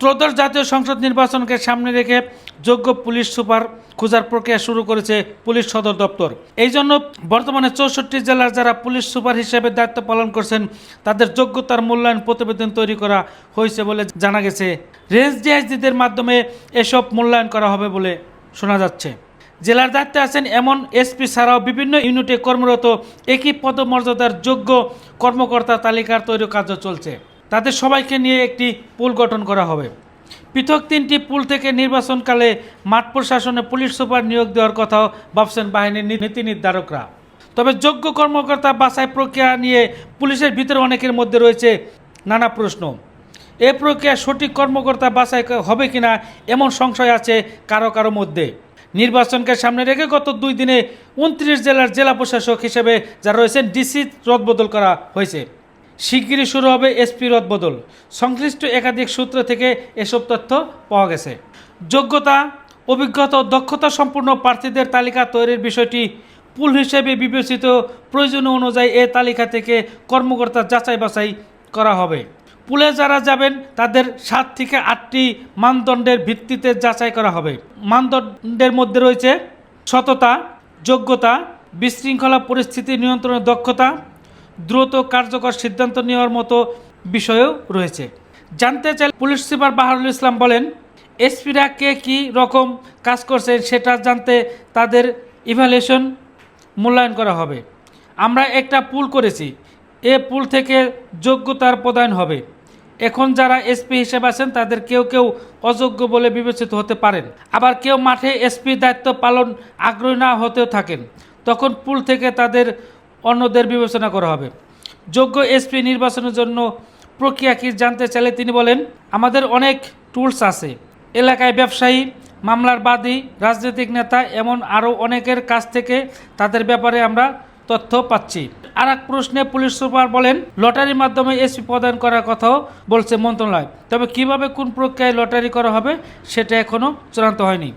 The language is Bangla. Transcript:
ত্রয়োদশ জাতীয় সংসদ নির্বাচনকে সামনে রেখে যোগ্য পুলিশ সুপার খোঁজার প্রক্রিয়া শুরু করেছে পুলিশ সদর দপ্তর। এই জন্য বর্তমানে চৌষট্টি জেলার যারা পুলিশ সুপার হিসেবে দায়িত্ব পালন করছেন, তাদের যোগ্যতার মূল্যায়ন প্রতিবেদন তৈরি করা হয়েছে বলে জানা গেছে। রেঞ্জ ডিআইজিদের মাধ্যমে এসব মূল্যায়ন করা হবে বলে শোনা যাচ্ছে। জেলার দায়িত্বে আছেন এমন এসপি ছাড়াও বিভিন্ন ইউনিটে কর্মরত একই পদমর্যাদার যোগ্য কর্মকর্তা তালিকার তৈরি কার্য চলছে। তাদের সবাইকে নিয়ে একটি পুল গঠন করা হবে। পৃথক তিনটি পুল থেকে নির্বাচনকালে মাঠ প্রশাসনে পুলিশ সুপার নিয়োগ দেওয়ার কথাও ভাবছেন বাহিনীর নীতি নির্ধারকরা। তবে যোগ্য কর্মকর্তা বাছাই প্রক্রিয়া নিয়ে পুলিশের ভিতরে অনেকের মধ্যে রয়েছে নানা প্রশ্ন। এ প্রক্রিয়া সঠিক কর্মকর্তা বাছাই হবে কিনা এমন সংশয় আছে কারও কারও মধ্যে। নির্বাচনকে সামনে রেখে গত দুই দিনে উনত্রিশ জেলার জেলা প্রশাসক হিসেবে যারা রয়েছেন ডিসি রদবদল করা হয়েছে। শিগগিরই শুরু হবে এসপি রদবদল। সংশ্লিষ্ট একাধিক সূত্র থেকে এসব তথ্য পাওয়া গেছে। যোগ্যতা, অভিজ্ঞতা ও দক্ষতা সম্পূর্ণ প্রার্থীদের তালিকা তৈরির বিষয়টি পুল হিসেবে বিবেচিত। প্রয়োজন অনুযায়ী এ তালিকা থেকে কর্মকর্তা যাচাই বাছাই করা হবে। পুলে যারা যাবেন, তাদের সাত থেকে আটটি মানদণ্ডের ভিত্তিতে যাচাই করা হবে। মানদণ্ডের মধ্যে রয়েছে সততা, যোগ্যতা, বিশৃঙ্খলা পরিস্থিতি নিয়ন্ত্রণের দক্ষতা দ্রুত কার্যকর সিদ্ধান্ত নেওয়ার মতো বিষয়ও রয়েছে। জানতে চাই পুলিশ সুপার বাহারুল ইসলাম বলেন, এসপিরা কে কী রকম কাজ করছে সেটা জানতে তাদের ইভ্যালুয়েশন মূল্যায়ন করা হবে। আমরা একটা পুল করেছি, এ পুল থেকে যোগ্যতার প্রদান হবে। এখন যারা এসপি হিসেবে আছেন, তাদের কেউ কেউ অযোগ্য বলে বিবেচিত হতে পারেন। আবার কেউ মাঠে এসপি দায়িত্ব পালন আগ্রহী না হতেও থাকেন। তখন পুল থেকে তাদের অন্যদের বিবেচনা করা হবে। যোগ্য এসপি নির্বাচনের জন্য প্রক্রিয়া কি জানতে চাইলে তিনি বলেন, আমাদের অনেক টুলস আছে। এলাকায় ব্যবসায়ী, মামলার বাদী, রাজনৈতিক নেতা, এমন আরও অনেকের কাছ থেকে তাদের ব্যাপারে আমরা তথ্য পাচ্ছি। আর এক প্রশ্নে পুলিশ সুপার বলেন, লটারির মাধ্যমে এসপি প্রদান করার কথাও বলছে মন্ত্রণালয়। তবে কীভাবে কোন প্রক্রিয়ায় লটারি করা হবে সেটা এখনও চূড়ান্ত হয়নি।